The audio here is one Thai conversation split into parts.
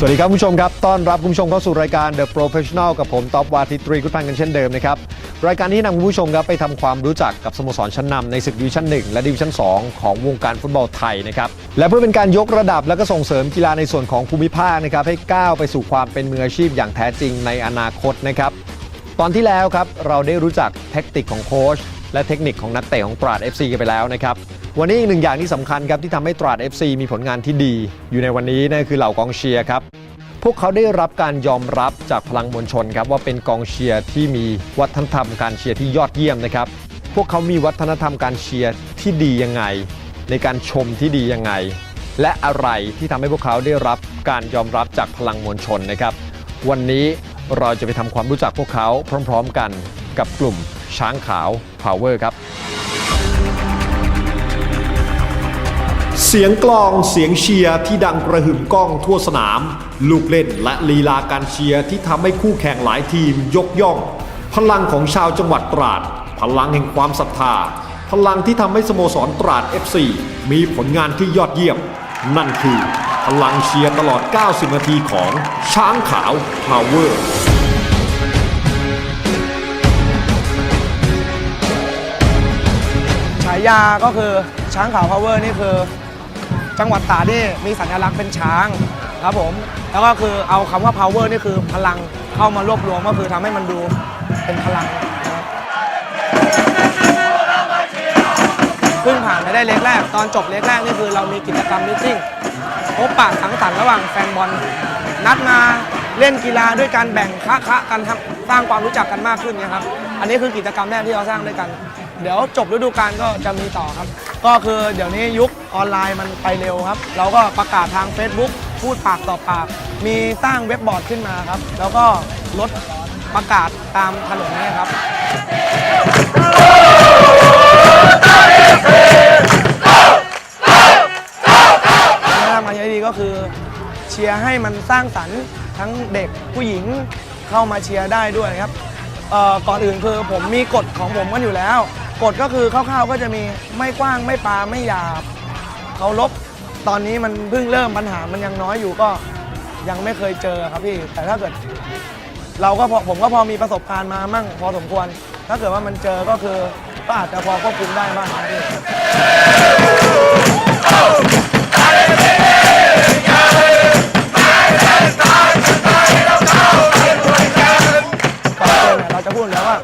สวัสดีครับคุณผู้ชมครับ ต้อนรับคุณผู้ชมเข้าสู่รายการ The Professional กับผมต๊อบวาทิตรีกุลพันธ์กันเช่นเดิมนะครับ รายการที่นำคุณผู้ชมครับไปทำความรู้จักกับสโมสรชั้นนำในศึกดิวิชั่น 1 และดิวิชั่น 2 ของวงการฟุตบอลไทยนะครับ และเพื่อเป็นการยกระดับและก็ส่งเสริมกีฬาในส่วนของภูมิภาคนะครับให้ก้าวไปสู่ความเป็นมืออาชีพอย่างแท้จริงในอนาคตนะครับ ตอนที่แล้วครับเราได้รู้จักแท็กติกของโค้ชและเทคนิคของนักเตะของตราด FC กันไปแล้วนะครับ วันนี้อีกหนึ่งอย่างที่สำคัญครับที่ทำให้ตราด FC มีผลงานที่ดี อยู่ในวันนี้นั่นคือเหล่ากองเชียร์ครับ พวกเขาได้รับการยอมรับจากพลังมวลชนครับว่าเป็นกองเชียร์ที่มีวัฒนธรรมการเชียร์ที่ยอดเยี่ยมนะครับ พวกเขามีวัฒนธรรมการเชียร์ที่ดียังไง ในการชมที่ดียังไง และอะไรที่ทำให้พวกเขาได้รับการยอมรับจากพลังมวลชนนะครับ วันนี้เราจะไปทำความรู้จักพวกเขาพร้อม ๆ กันกับกลุ่มช้างขาว Power ครับ เสียงกลองเสียงเชียร์ที่ดังกระหึ่มก้องทั่วสนาม ลูกเล่นและลีลาการเชียร์ที่ทำให้คู่แข่งหลายทีมยกย่อง พลังของชาวจังหวัดตราด พลังแห่งความศรัทธา พลังที่ทำให้สโมสรตราด FC มีผลงานที่ยอดเยี่ยม นั่นคือ พลังเชียร์ตลอด 90 นาทีของช้างขาว Power ฉายาก็คือช้างขาวพาวเวอร์นี่คือ จังหวัดตราดนี่มีสัญลักษณ์เป็นช้างครับผม แล้วก็คือเอาคำว่า power นี่คือพลังเข้ามารวบรวมก็คือทำให้มันดูเป็นพลังนะครับเพิ่งผ่านไปได้เล็กแรก ตอนจบเล็กแรกนี่คือเรามีกิจกรรมมิทติ้งพบปะสังสรรค์ระหว่างแฟนบอล นัดมาเล่นกีฬาด้วยการแบ่งคะคะกันครับสร้างความรู้จักกันมากขึ้นนะครับ อันนี้คือกิจกรรมแรกที่เราสร้างด้วยกัน เดี๋ยวจบฤดูกาลก็จะมีต่อครับ ก็คือเดี๋ยวนี้ยุคออนไลน์มันไปเร็วครับ เราก็ประกาศทาง Facebook พูดปากต่อปาก มีสร้งเว็บบอร์ดขึ้นมาครับ แล้วก็ลดประกาศตามถนนนี่ยครับแนะนำมาเยดีก็คือเชียร์ให้มันสร้างสรรค์ทั้งเด็กผู้หญิงเข้ามาเชียร์ได้ด้วยครับก่อนอื่นคือผมมีกฎของผมกันอยู่แล้ว กฎก็คือคร่าวๆก็จะมีไม่กว้างไม่ปาไม่หยาบเคารพตอนนี้มันเพิ่งเริ่มปัญหามันยังน้อยอยู่ก็ยังไม่เคยเจอครับพี่ แต่ถ้าเกิด เราก็พอผมก็พอมีประสบการณ์มามั่งพอสมควร ถ้าเกิดว่ามันเจอก็คือก็อาจจะพอควบคุมได้บ้างครับพี่ก่อนเกมเนี่ยเราจะพูดแล้วว่า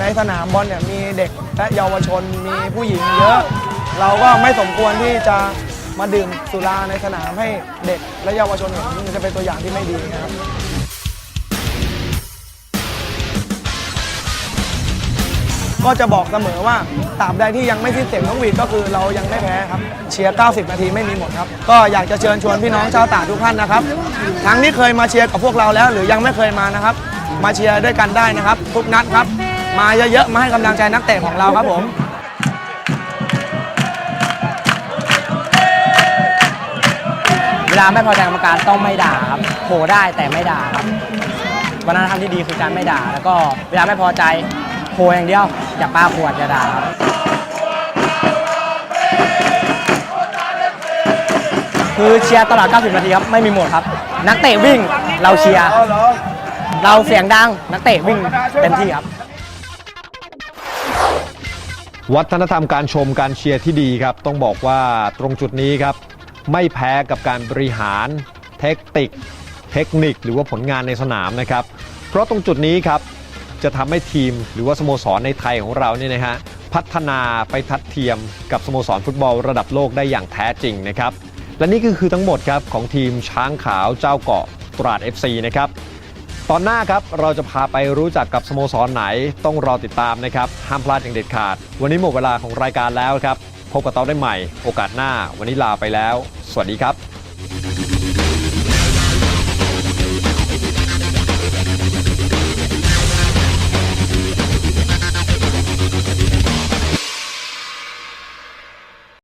ในสนามบอลเนี่ยมีเด็กและเยาวชนมีผู้หญิงเยอะ เราก็ไม่สมควรที่จะมาดื่มสุราในสนามให้เด็กและเยาวชนเห็นมันจะเป็นตัวอย่างที่ไม่ดีนะครับก็จะบอกเสมอว่าตราบใดที่ยังไม่สิ้นเสียงน้องวีดก็คือเรายังไม่แพ้ครับ เชียร์ 90 นาทีไม่มีหมดครับ ก็อยากจะเชิญชวนพี่น้องชาวตาทุกท่านนะครับ ทั้งที่เคยมาเชียร์กับพวกเราแล้ว หรือยังไม่เคยมานะครับ มาเชียร์ด้วยกันได้นะครับ ทุกนัดครับ มาเยอะๆ มาให้กำลังใจนักเตะของเราครับผมเวลาไม่พอใจกรรมการต้องไม่ด่าครับโผได้แต่ไม่ด่าครับวัฒนธรรมที่ดีคือการไม่ด่า แล้วก็เวลาไม่พอใจโผอย่างเดียวอย่าปาขวดอย่าด่าครับคือเชียร์ตลอด 90 นาทีครับ ไม่มีหมดครับ นักเตะวิ่งเราเชียร์ เราเสียงดัง นักเตะวิ่งเต็มที่ครับ วัฒนธรรมการชมการเชียร์ที่ดีครับ ต้องบอกว่าตรงจุดนี้ครับ ไม่แพ้กับการบริหาร เทคนิค เทคนิค หรือว่าผลงานในสนามนะครับ เพราะตรงจุดนี้ครับจะทำให้ทีมหรือว่าสโมสรในไทยของเราเนี่ยนะฮะพัฒนาไปทัดเทียมกับสโมสรฟุตบอลระดับโลกได้อย่างแท้จริงนะครับ และนี่ก็คือทั้งหมดครับของทีมช้างขาวเจ้าเกาะตราด FC นะครับ ตอนหน้าครับเราจะพาไปรู้จักกับสโมสรไหนต้องรอติดตามนะครับ ห้ามพลาดอย่างเด็ดขาด วันนี้หมดเวลาของรายการแล้วครับ พบกับเราได้ใหม่ โอกาสหน้า วันนี้ลาไปแล้ว สวัสดีครับ